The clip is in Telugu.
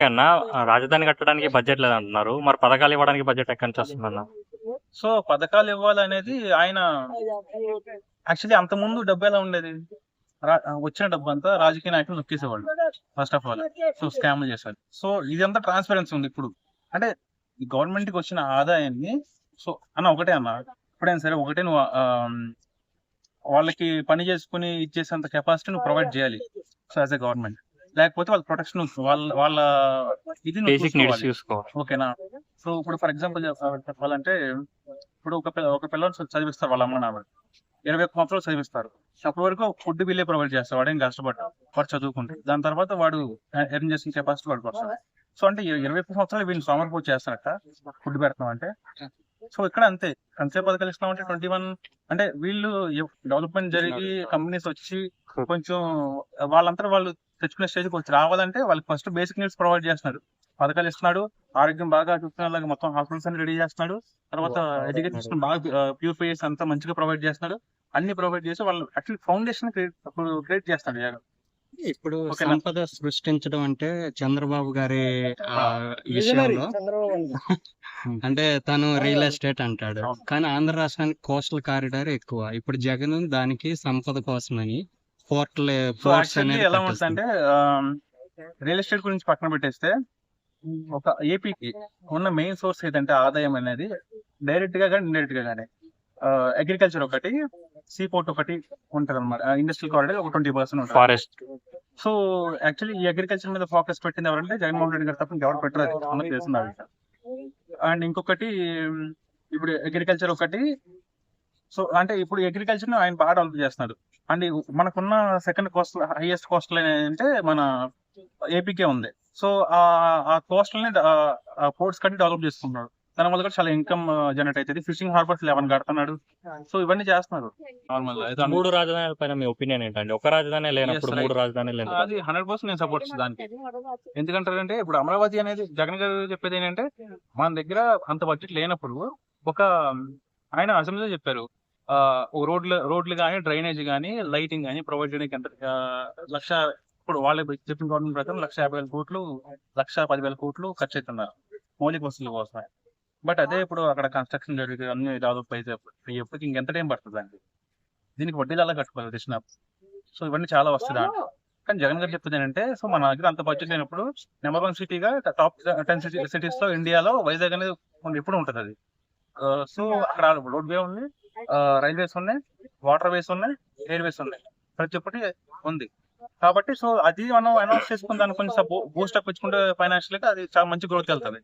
అన్న రాజధాని కట్టడానికి బడ్జెట్ లేదంటున్నారు. మరి పథకాలు ఇవ్వడానికి బడ్జెట్ ఎక్కడి నుంచి వస్తుందన్న సో పథకాలు ఇవ్వాలనేది ఆయన యాక్చువల్లీ అంత ముందు డబ్బు ఎలా ఉండేది? రా- వచ్చిన డబ్బు అంతా రాజకీయ నాయకులు నొక్కేసేవాళ్ళు ఫస్ట్ ఆఫ్ ఆల్ సో స్కామ్లు చేశారు సో ఇదంతా ట్రాన్స్పరెన్సీ ఉంది ఇప్పుడు. అంటే ఈ గవర్నమెంట్కి వచ్చిన ఆదాయాన్ని సో అన్న ఒకటే అన్న. ఎప్పుడైనా సరే ఒకటే నువ్వు వాళ్ళకి పని చేసుకుని ఇచ్చేసేంత కెపాసిటీ నువ్వు ప్రొవైడ్ చేయాలి. సో యాజ్ ఎ గవర్నమెంట్ లేకపోతే వాళ్ళ ప్రొటెక్షన్ వాళ్ళ వాళ్ళ ఇది ఓకేనా? సో ఇప్పుడు ఫర్ ఎగ్జాంపుల్ చెప్పాలంటే ఇప్పుడు ఒక ఒక పిల్లని చదివిస్తారు వాళ్ళ అమ్మ నాన్న ఇరవై ఒక్క సంవత్సరాలు చదివిస్తారు. అప్పటి వరకు ఫుడ్ బిల్లే ప్రొవైడ్ చేస్తారు. వాడు ఏం కష్టపడ్డా వాడు చదువుకుంటే దాని తర్వాత వాడు ఎర్న్ చేసిన కెపాసిటీ వాడికి వస్తుంది. సో అంటే ఇర- ఇరవై ఒక్క సంవత్సరాలు వీళ్ళు సోమరిపోతు చేస్తారట ఫుడ్ పెడతాం అంటే. సో ఇక్కడ అంతే. కంచే పథకాలు ఇస్తాం అంటే ట్వంటీ వన్ అంటే వీళ్ళు డెవలప్మెంట్ జరిగి కంపెనీస్ వచ్చి కొంచెం వాళ్ళంతా వాళ్ళు తెచ్చుకునే స్టేజ్కి వచ్చి రావాలంటే వాళ్ళకి ఫస్ట్ బేసిక్ నీడ్స్ ప్రొవైడ్ చేస్తున్నారు. పథకాలు ఇస్తున్నాడు ఆరోగ్యం బాగా చూసుకునేలాగా మొత్తం హాస్పిటల్స్ అన్ని రెడీ చేస్తున్నాడు తర్వాత ఎడ్యుకేషన్ సిస్టమ్ బాగా ప్యూరిఫై చేసి అంతా మంచిగా ప్రొవైడ్ చేస్తున్నాడు. అన్ని ప్రొవైడ్ చేసి వాళ్ళు యాక్చువల్లీ ఫౌండేషన్ క్రియేట్ చేస్తాడు జగన్ ఇప్పుడు? సంపద సృష్టించడం అంటే చంద్రబాబు గారి ఆ, విషయంలో అంటే తను రియల్ ఎస్టేట్ అంటాడు. కానీ ఆంధ్ర రాష్ట్రానికి కోస్టల్ కారిడార్ ఎక్కువ. ఇప్పుడు జగన్ దానికి సంపద కోసమని పోర్ట్ల ఎలా కట్టేస్తున్నాడు. ఉంటుందంటే రియల్ ఎస్టేట్ గురించి పక్కన పెట్టేస్తే ఒక ఏపీకి ఉన్న మెయిన్ సోర్స్ ఏదంటే ఆదాయం అనేది డైరెక్ట్గా కానీ ఇండైరెక్ట్గా కానీ అగ్రికల్చర్ ఒకటి సీ పోర్ట్ ఒకటి ఉంటది అనమాట ఇండస్ట్రియల్ కారిడార్ ఒక ట్వంటీ పర్సెంట్ ఉంటుంది. ఫారెస్ట్ సో యాక్చువల్లీ ఈ అగ్రికల్చర్ మీద ఫోకస్ పెట్టింది ఎవరంటే జగన్మోహన్ రెడ్డి గారు తప్ప ఎవరు పెట్టరు అందరికీ అండ్ ఇంకొకటి ఇప్పుడు అగ్రికల్చర్ ఒకటి సో అంటే ఇప్పుడు అగ్రికల్చర్ ఆయన బాగా డెవలప్ చేస్తున్నాడు. అండ్ మనకున్న సెకండ్ కోస్ట్ హైయెస్ట్ కోస్టల్ అంటే మన ఏపీకే ఉంది. సో ఆ ఆ కోస్టల్ని పోర్ట్స్ కట్టి డెవలప్ చేసుకుంటున్నాడు. దాని వల్ల కూడా చాలా ఇన్కమ్ జనరేట్ అవుతుంది. ఫిషింగ్ హార్బర్స్ లెవెన్ కడుతున్నాడు. సో ఇవన్నీ చేస్తున్నారు నార్మల్ మూడు రాజధానుల పైన మీ ఒపీనియన్ ఏంటండి? ఒక రాజధాని లేనప్పుడు. మూడు రాజధానులు ఎందుకు? అది హండ్రెడ్ పర్సెంట్ నేను సపోర్ట్ దానికి. ఎందుకంటారంటే ఇప్పుడు అమరావతి అనేది జగన్ గారు చెప్పేది ఏంటంటే మన దగ్గర అంత బడ్జెట్ లేనప్పుడు ఒక ఆయన అసెంబ్లీలో చెప్పారు. రోడ్లు రోడ్లు కానీ డ్రైనేజ్ కానీ లైటింగ్ కానీ ప్రొవైడ్ చేయడానికి ఎంత లక్ష ఇప్పుడు వాళ్ళు చెప్పిన గవర్నమెంట్ ప్రకారం లక్ష యాభై వేల కోట్లు లక్ష పదివేల కోట్లు ఖర్చు అవుతున్నారు మౌలిక వసతుల కోసమే. బట్ అదే ఇప్పుడు అక్కడ కన్స్ట్రక్షన్ జరిగి అన్ని దాదాపు అయితే ఎప్పటికి ఇంకెంత టైం పడుతుంది అండి దీనికి వడ్డీలు అలా కట్టుకోవాలి తెలిసిన సో ఇవన్నీ చాలా వస్తుంది దాంట్లో. కానీ జగన్ గారు చెప్తుంది ఏంటంటే సో మన దగ్గర అంత బడ్జెట్ లేనప్పుడు నెంబర్ వన్ సిటీగా టాప్ టెన్ సిటీ సిటీస్లో ఇండియాలో వైజాగ్ అనేది ఎప్పుడు ఉంటుంది అది. సో అక్కడ రోడ్ వే ఉంది. రైల్వేస్ ఉన్నాయి వాటర్ వేస్ ఉన్నాయి ఎయిర్ వేస్ ఉన్నాయి. ప్రతి ఒక్కటి ఉంది. కాబట్టి సో అది మనం అనౌన్స్ చేసుకుని దాన్ని కొంచెం బూస్ట్ అప్ ఇచ్చుకుంటే ఫైనాన్షియల్గా అది చాలా మంచి గ్రోత్ వెళ్తుంది.